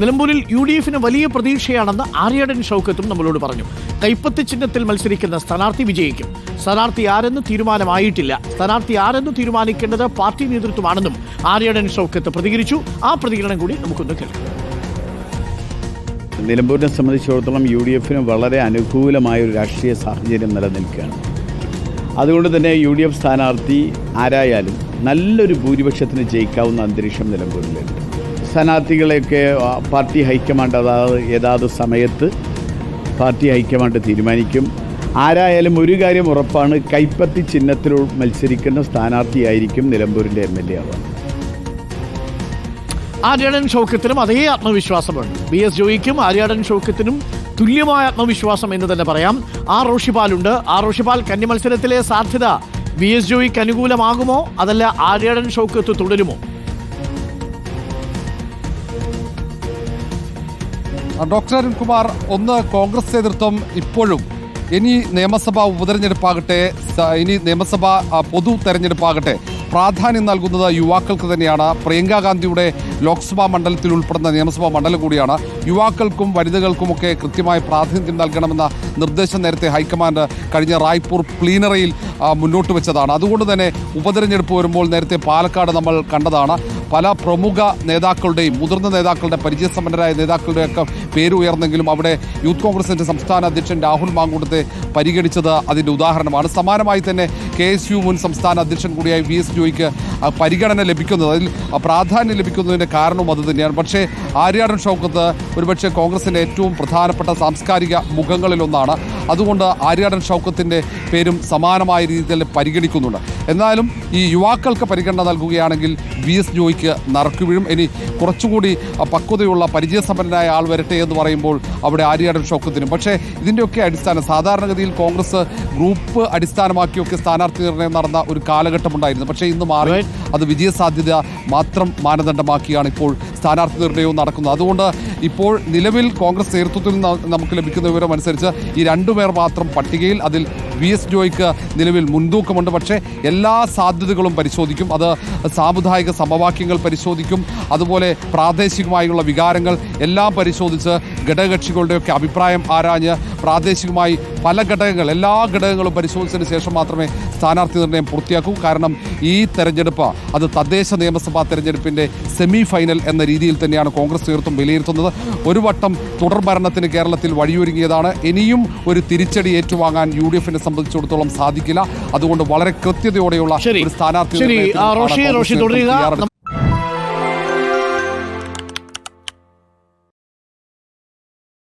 നിലമ്പൂരിൽ U D എഫിന് വലിയ പ്രതീക്ഷയാണെന്ന് ആര്യടൻ ഷൗക്കത്തും നമ്മളോട് പറഞ്ഞു. കൈപ്പത്തി ചിഹ്നത്തിൽ മത്സരിക്കുന്ന സ്ഥാനാർത്ഥി വിജയിക്കും. സ്ഥാനാർത്ഥി ആരെന്ന് തീരുമാനമായിട്ടില്ല. സ്ഥാനാർത്ഥി ആരെന്ന് തീരുമാനിക്കേണ്ടത് പാർട്ടി നേതൃത്വമാണെന്നും ആര്യടൻ ഷൗക്കത്ത് പ്രതികരിച്ചു. ആ പ്രതികരണം കൂടി നമുക്കൊന്ന് കേൾക്കാം. നിലമ്പൂരിനെ സംബന്ധിച്ചിടത്തോളം യു ഡി എഫിന് വളരെ അനുകൂലമായ ഒരു രാഷ്ട്രീയ സാഹചര്യം നിലനിൽക്കുകയാണ്. അതുകൊണ്ട് തന്നെ യു ഡി എഫ് സ്ഥാനാർത്ഥി ആരായാലും നല്ലൊരു ഭൂരിപക്ഷത്തിന് ജയിക്കാവുന്ന അന്തരീക്ഷം നിലമ്പൂരിലുണ്ട്. സ്ഥാനാർത്ഥികളെയൊക്കെ പാർട്ടി ഹൈക്കമാൻഡ് അതായത് ഏതാത് സമയത്ത് പാർട്ടി ഹൈക്കമാൻഡ് തീരുമാനിക്കും. ആരായാലും ഒരു കാര്യം ഉറപ്പാണ് കൈപ്പത്തി ചിഹ്നത്തിൽ മത്സരിക്കുന്ന സ്ഥാനാർത്ഥിയായിരിക്കും നിലമ്പൂരിന്റെ എം എൽ എ ആവാൻ ആര്യാടൻ ഷൗക്കത്തിനും അതേ ആത്മവിശ്വാസമുണ്ട് ബി എസ് ജോയിക്കും ആര്യാടൻ ഷൗക്കത്തിനും തുല്യമായ ആത്മവിശ്വാസം എന്ന് തന്നെ പറയാം. ആർ റോഷിപാലുണ്ട്. ആർ റോഷിപാൽ കന്നി മത്സരത്തിലെ സാധ്യത ബി എസ് ജോയിക്ക് അനുകൂലമാകുമോ? അതല്ല ആര്യാടൻ ഷൗക്കത്ത് തുടരുമോ? ഡോക്ടർ അരുൺകുമാർ ഒന്ന് കോൺഗ്രസ് നേതൃത്വം ഇപ്പോഴും ഇനി നിയമസഭാ ഉപതെരഞ്ഞെടുപ്പാകട്ടെ ഇനി നിയമസഭാ പൊതു തെരഞ്ഞെടുപ്പാകട്ടെ പ്രാധാന്യം നൽകുന്നത് യുവാക്കൾക്ക് തന്നെയാണ്. പ്രിയങ്ക ഗാന്ധിയുടെ ലോക്സഭാ മണ്ഡലത്തിൽ ഉൾപ്പെടുന്ന നിയമസഭാ മണ്ഡലം കൂടിയാണ്. യുവാക്കൾക്കും വനിതകൾക്കുമൊക്കെ കൃത്യമായ പ്രാതിനിധ്യം നൽകണമെന്ന നിർദ്ദേശം നേരത്തെ ഹൈക്കമാൻഡ് കഴിഞ്ഞ റായ്പൂർ പ്ലീനറിയിൽ മുന്നോട്ട് വെച്ചതാണ്. അതുകൊണ്ട് തന്നെ ഉപതെരഞ്ഞെടുപ്പ് വരുമ്പോൾ നേരത്തെ പാലക്കാട് നമ്മൾ കണ്ടതാണ്. പല പ്രമുഖ നേതാക്കളുടെയും മുതിർന്ന നേതാക്കളുടെ പരിചയസമ്പന്നരായ നേതാക്കളുടെയൊക്കെ പേര് ഉയർന്നെങ്കിലും അവിടെ യൂത്ത് കോൺഗ്രസിന്റെ സംസ്ഥാന അധ്യക്ഷൻ രാഹുൽ മാങ്കൂട്ടത്തെ പരിഗണിച്ചത് അതിന്റെ ഉദാഹരണമാണ്. സമാനമായി തന്നെ കെ എസ് യു മുൻ സംസ്ഥാന അധ്യക്ഷൻ കൂടിയായ വി എസ് ജോയിക്ക് പരിഗണന ലഭിക്കുന്നത്. അതിൽ പ്രാധാന്യം ലഭിക്കുന്നതിന്റെ കാരണവും അത് തന്നെയാണ്. പക്ഷേ ആര്യാടൻ ഷൗക്കത്ത് ഒരുപക്ഷെ കോൺഗ്രസിന്റെ ഏറ്റവും പ്രധാനപ്പെട്ട സാംസ്കാരിക മുഖങ്ങളിലൊന്നാണ്. അതുകൊണ്ട് ആര്യാടൻ ഷൗക്കത്തിന്റെ പേരും സമാനമായ രീതിയിൽ തന്നെ പരിഗണിക്കുന്നുണ്ട്. എന്നാലും ഈ യുവാക്കൾക്ക് പരിഗണന നൽകുകയാണെങ്കിൽ വി എസ് ജോയിക്ക് നറുക്കു വീഴും. ഇനി കുറച്ചുകൂടി പക്വതയുള്ള പരിചയസമ്പന്നനായ ആൾ വരട്ടെ എന്ന് പറയുമ്പോൾ അവിടെ ആര്യാടൻ ഷൗക്കത്തിനും. പക്ഷേ ഇതിന്റെയൊക്കെ അടിസ്ഥാനം സാധാരണഗതിയിൽ കോൺഗ്രസ് ഗ്രൂപ്പ് അടിസ്ഥാനമാക്കിയൊക്കെ സ്ഥാനാർത്ഥി നിർണയം നടന്ന ഒരു കാലഘട്ടമുണ്ടായിരുന്നു പക്ഷേ ഇന്ന് മാറി അത് വിജയസാധ്യത മാത്രം മാനദണ്ഡമാക്കിയാണ് ഇപ്പോൾ സ്ഥാനാർത്ഥി നിർണയവും നടക്കുന്നത്. അതുകൊണ്ട് ഇപ്പോൾ നിലവിൽ കോൺഗ്രസ് നേതൃത്വത്തിൽ നമുക്ക് ലഭിക്കുന്ന വിവരം അനുസരിച്ച് ഈ രണ്ടുപേർ മാത്രം പട്ടികയിൽ അതിൽ വി എസ് ജോയ്ക്ക് നിലവിൽ മുൻതൂക്കമുണ്ട്. പക്ഷേ എല്ലാ സാധ്യതകളും പരിശോധിക്കും. അത് സാമുദായിക സമവാക്യങ്ങൾ പരിശോധിക്കും. അതുപോലെ പ്രാദേശികമായുള്ള വികാരങ്ങൾ എല്ലാം പരിശോധിച്ച് ഘടകകക്ഷികളുടെയൊക്കെ അഭിപ്രായം ആരാഞ്ഞ് പ്രാദേശികമായി പല ഘടകങ്ങൾ എല്ലാ ഘടകങ്ങളും പരിശോധിച്ചതിന് ശേഷം മാത്രമേ സ്ഥാനാർത്ഥി നിർണയം പൂർത്തിയാക്കൂ. കാരണം ഈ തെരഞ്ഞെടുപ്പ് അത് തദ്ദേശ നിയമസഭാ തെരഞ്ഞെടുപ്പിന്റെ സെമി ഫൈനൽ എന്ന രീതിയിൽ തന്നെയാണ് കോൺഗ്രസ് നേതൃത്വം വിലയിരുത്തുന്നത്. ഒരു വട്ടം തുടർ ഭരണത്തിന് കേരളത്തിൽ വഴിയൊരുങ്ങിയതാണ്. ഇനിയും ഒരു തിരിച്ചടി ഏറ്റുവാങ്ങാൻ യു ഡി എഫിനെ സംബന്ധിച്ചിടത്തോളം സാധിക്കില്ല. അതുകൊണ്ട് വളരെ കൃത്യതയോടെയുള്ള ഒരു സ്ഥാനാർത്ഥി